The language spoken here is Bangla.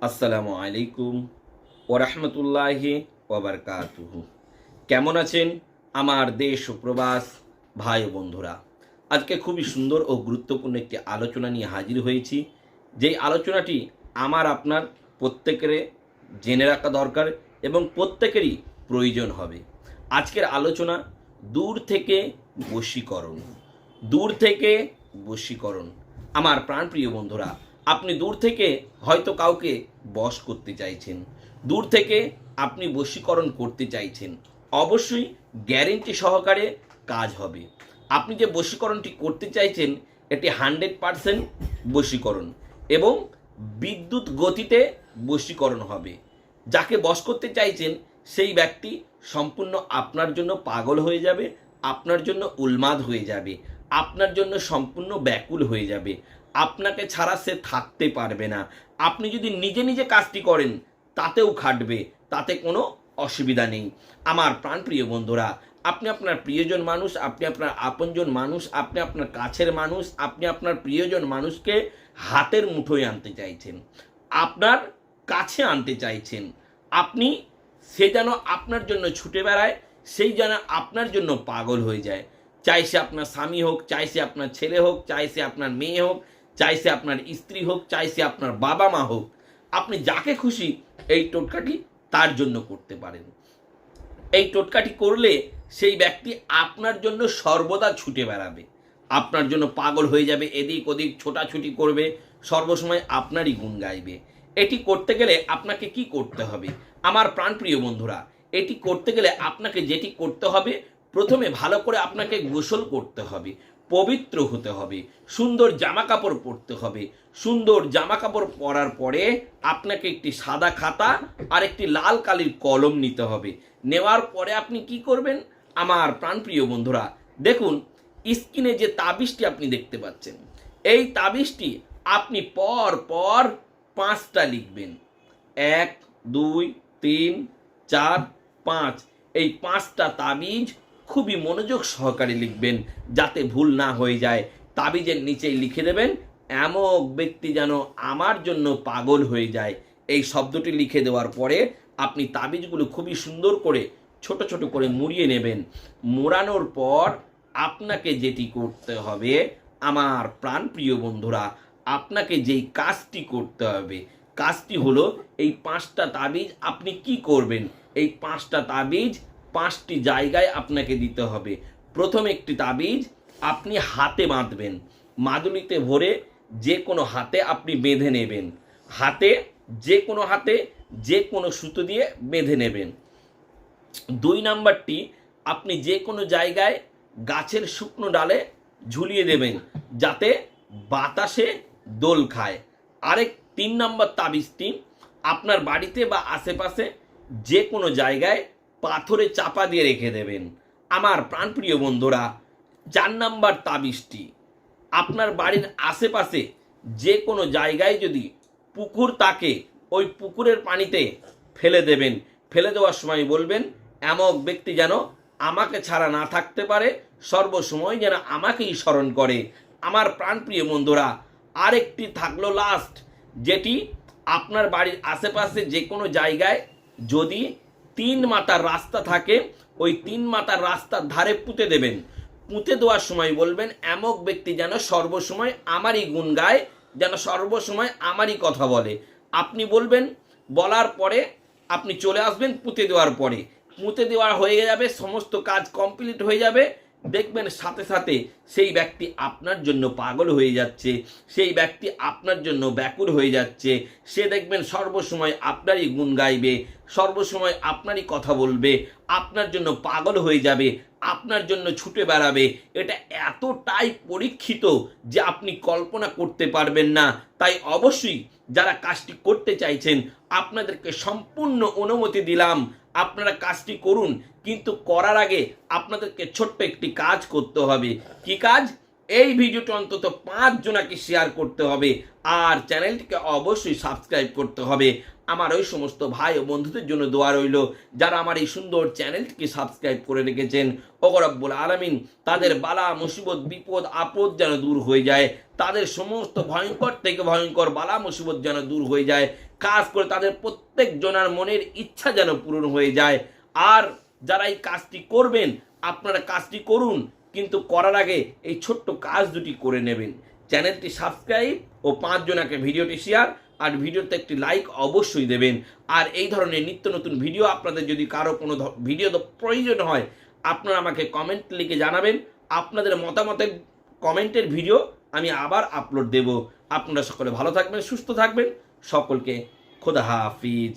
আসসালামু আলাইকুম ওরহমতুল্লাহি ওবরকাতুহু কেমন আছেন আমার দেশ ও প্রবাস ভাই ও বন্ধুরা? আজকে খুবই সুন্দর ও গুরুত্বপূর্ণ একটি আলোচনা নিয়ে হাজির হয়েছি। যেই আলোচনাটি আমার, আপনার, প্রত্যেকের জেনে রাখা দরকার এবং প্রত্যেকেরই প্রয়োজন হবে। আজকের আলোচনা দূর থেকে বশীকরণ। দূর থেকে বশীকরণ। আমার প্রাণপ্রিয় বন্ধুরা আপনি দূর থেকে হয়তো কাউকে বশ করতে চাইছেন। দূর থেকে আপনি বশীকরণ করতে চাইছেন। অবশ্যই গ্যারেন্টি সহকারে কাজ হবে। আপনি যে বশীকরণটি করতে চাইছেন, এটি হান্ড্রেড পারসেন্ট বশীকরণ এবং বিদ্যুৎ গতিতে বশীকরণ হবে। যাকে বশ করতে চাইছেন, সেই ব্যক্তি সম্পূর্ণ আপনার জন্য পাগল হয়ে যাবে, আপনার জন্য উন্মাদ হয়ে যাবে, আপনার জন্য সম্পূর্ণ ব্যাকুল হয়ে যাবে। আপনাকে ছাড়া সে থাকতে পারবে না। আপনি যদি নিজে নিজে কাজটি করেন, তাতেও খাটবে, তাতে কোনো অসুবিধা নেই। আমার প্রাণপ্রিয় বন্ধুরা, আপনি আপনার প্রিয়জন মানুষ, আপনি আপনার আপনজন মানুষ, আপনি আপনার কাছের মানুষ, আপনি আপনার প্রিয়জন মানুষকে হাতের মুঠোয় আনতে চাইছেন, আপনার কাছে আনতে চাইছেন। আপনি সে যেন আপনার জন্য ছুটে বেড়ায়, সেই যেন আপনার জন্য পাগল হয়ে যায়। চাই সে আপনার স্বামী হোক, চাই সে আপনার ছেলে হোক, চাই সে আপনার মেয়ে হোক চাই সে আপনার স্ত্রী হোক চাই সে আপনার বাবা মা হোক, আপনি যাকে খুশি এই টোটকাটি তার জন্য করতে পারেন। এই টোটকাটি করলে সেই ব্যক্তি আপনার জন্য সর্বদা ছুটে বেড়াবে। আপনার জন্য পাগল হয়ে যাবে, এদিক ওদিক ছোটাছুটি করবে, সর্বসময় আপনারই গুণ গাইবে। এটি করতে গেলে আপনাকে কি করতে হবে? আমার প্রাণপ্রিয় বন্ধুরা, এটি করতে গেলে আপনাকে যেটি করতে হবে, প্রথমে ভালো করে আপনাকে গোসল করতে হবে। পবিত্র হতে হবে, সুন্দর জামা কাপড় পরতে হবে। সুন্দর জামা কাপড় পরার পরে আপনাকে একটি সাদা খাতা আর একটি লাল কালির কলম নিতে হবে। নেওয়ার পরে আপনি কি করবেন? আমার প্রাণপ্রিয় বন্ধুরা, দেখুন, স্ক্রিনে যে তাবিজটি আপনি দেখতে পাচ্ছেন, এই তাবিজটি আপনি পর পর পাঁচটা লিখবেন। এক, দুই, তিন, চার, পাঁচ। এই পাঁচটা তাবিজ খুবই মনোযোগ সহকারে লিখবেন যাতে ভুল না হয়ে যায়। তাবিজের নিচেই লিখে দেবেন, এমক ব্যক্তি যেন আমার জন্য পাগল হয়ে যায়। এই শব্দটি লিখে দেওয়ার পরে আপনি তাবিজগুলো খুবই সুন্দর করে, ছোট ছোট করে মুড়িয়ে নেবেন। মোড়ানোর পর আপনাকে যেটি করতে হবে, আমার প্রাণপ্রিয় বন্ধুরা, আপনাকে যেই কাজটি করতে হবে, কাজটি হলো এই পাঁচটা তাবিজ আপনি কি করবেন? এই পাঁচটা তাবিজ পাঁচটি জায়গায় আপনাকে দিতে হবে। প্রথম একটি তাবিজ আপনি হাতে বাঁধবেন। মাদুলিতে ভরে যে কোনো হাতে আপনি বেঁধে নেবেন। হাতে যে কোনো হাতে যে কোনো সুতো দিয়ে বেঁধে নেবেন। দুই নাম্বারটি আপনি যে কোনো জায়গায় গাছের শুকনো ডালে ঝুলিয়ে দেবেন যাতে বাতাসে দোল খায়। আরেক তিন নম্বর তাবিজটি আপনার বাড়িতে বা আশেপাশে যে কোনো জায়গায় পাথরে চাপা দিয়ে রেখে দেবেন। আমার প্রাণপ্রিয় বন্ধুরা চার নাম্বার তাবিজটি, আপনার বাড়ির আশেপাশে যে কোনো জায়গায় যদি পুকুর তাকে, ওই পুকুরের পানিতে ফেলে দেবেন। ফেলে দেওয়ার সময় বলবেন, এমক ব্যক্তি যেন আমাকে ছাড়া না থাকতে পারে, সর্বসময় যেন আমাকেই স্মরণ করে। আমার প্রাণপ্রিয় বন্ধুরা, আরেকটি থাকল লাস্ট যেটি আপনার বাড়ির আশেপাশে যে কোনো জায়গায় যদি তিন মাতার রাস্তা থাকে, ওই তিন মাতার রাস্তার ধারে পুঁতে দেবেন। পুঁতে দেওয়ার সময় বলবেন, এমক ব্যক্তি যেন সর্বসময় আমারই গুণ গায়, যেন সর্বসময় আমারই কথা বলে। আপনি বলবেন, বলার পরে আপনি চলে আসবেন পুঁতে দেওয়ার পরে। পুঁতে দেওয়া হয়ে যাবে, সমস্ত কাজ কমপ্লিট হয়ে যাবে। দেখবেন সাথে সাথে সেই ব্যক্তি আপনার জন্য পাগল হয়ে যাচ্ছে, সেই ব্যক্তি আপনার জন্য ব্যাকুল হয়ে যাচ্ছে। সে দেখবেন সর্বসময় আপনারই গুণ গাইবে, সর্বসময় আপনারই কথা বলবে, আপনার জন্য পাগল হয়ে যাবে, আপনার জন্য ছুটে বেড়াবে। এটা এতটাই পরীক্ষিত যে আপনি কল্পনা করতে পারবেন না। তাই অবশ্যই যারা কাজটি করতে চাইছেন, আপনাদেরকে সম্পূর্ণ অনুমতি দিলাম। আপনারা কাজটি করুন, কিন্তু করার আগে আপনাদেরকে ছোট্ট একটি কাজ করতে হবে। কি কাজ? এই ভিডিওটি অন্তত পাঁচ জনাকে শেয়ার করতে হবে, আর চ্যানেলটিকে অবশ্যই সাবস্ক্রাইব করতে হবে। আমার ওই সমস্ত ভাই ও বন্ধুদের জন্য দোয়া রইল, যারা আমার এই সুন্দর চ্যানেলটিকে সাবস্ক্রাইব করে রেখেছেন। অগরব্বুল আলমিন, তাদের বালা, মুসিবত, বিপদ, আপদ যেন দূর হয়ে যায়। তাদের সমস্ত ভয়ঙ্কর থেকে ভয়ঙ্কর বালা, মুসিবত যেন দূর হয়ে যায়। কাজ করে তাদের প্রত্যেক জনার মনের ইচ্ছা যেন পূরণ হয়ে যায়। আর যারা এই কাজটি করবেন, আপনারা কাজটি করুন, কিন্তু করার আগে এই ছোট্ট কাজ দুটি করে নেবেন। চ্যানেলটি সাবস্ক্রাইব ও পাঁচজনাকে ভিডিওটি শেয়ার আর ভিডিওতে একটি লাইক অবশ্যই দেবেন। আর এই ধরনের নিত্য নতুন ভিডিও আপনাদের যদি কারও কোনো ভিডিও প্রয়োজন হয়, আপনারা আমাকে কমেন্ট লিখে জানাবেন। আপনাদের মতামতের কমেন্টের ভিডিও আমি আবার আপলোড দেব। আপনারা সকলে ভালো থাকবেন, সুস্থ থাকবেন। সকলকে খোদা হাফিজ।